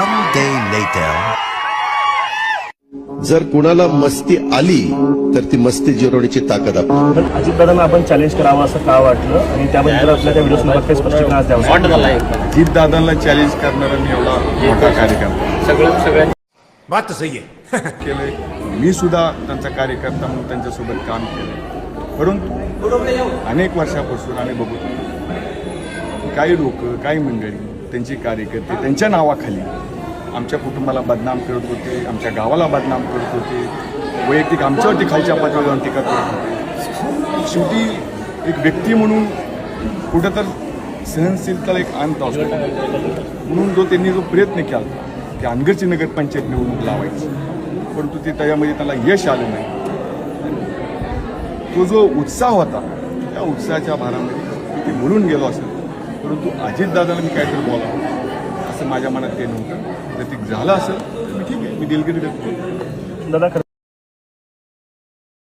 One day later. जर कुणाला मस्ती आली तर ती मस्ती जिरवण्याची ताकद आपली. पण अजितदादांना आपण चॅलेंज करावं असं का वाटलं? आणि त्याबद्दल आपल्या त्या व्हिडिओ काही स्पष्टीकरण द्यावं. अजितदादांना चॅलेंज करणारा मी एवढा मोठा कार्यकर्ता. बात तो सही है केलंय. मी सुद्धा त्यांचा कार्यकर्ता म्हणून त्यांच्यासोबत काम केलंय. परंतु अनेक वर्षापासून आम्ही बघतो काही लोक काही मंडळी त्यांची कार्यकर्ते त्यांच्या नावाखाली आमच्या कुटुंबाला बदनाम करत होते आमच्या गावाला बदनाम करत होते वैयक्तिक आमच्यावरती खालच्या पातळीवर जाऊन टीका करत होते. शेवटी एक व्यक्ती म्हणून कुठं तर सहनशीलताला एक अंत असतो. म्हणून जो त्यांनी जो प्रयत्न केला की अनगरची नगरपंचायत निवडणूक लावायची परंतु ते त्याच्यामध्ये त्याला यश आलं नाही. तो जो उत्साह होता त्या उत्साहाच्या भारामध्ये ते म्हणून गेलो असेल. परंतु अजितदादाला मी काहीतरी बोलावं असं माझ्या मनात ते नव्हतं. तर ते झालं असं तर मी ठीक आहे. मी दिलगिरी व्यक्त दादा